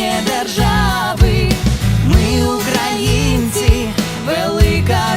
Майбутнє держави. Ми українці, велика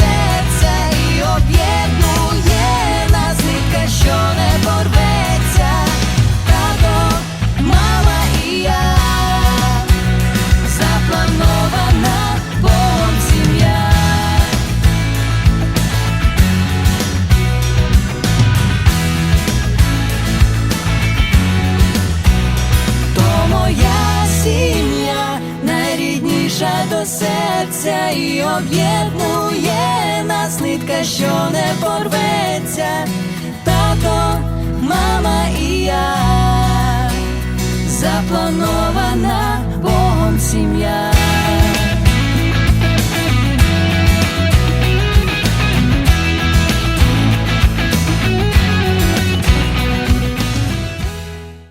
найрідніша до серця і об'єднує нас нитка, що не порветься. Тато, мама і я запланована Богом сім'я.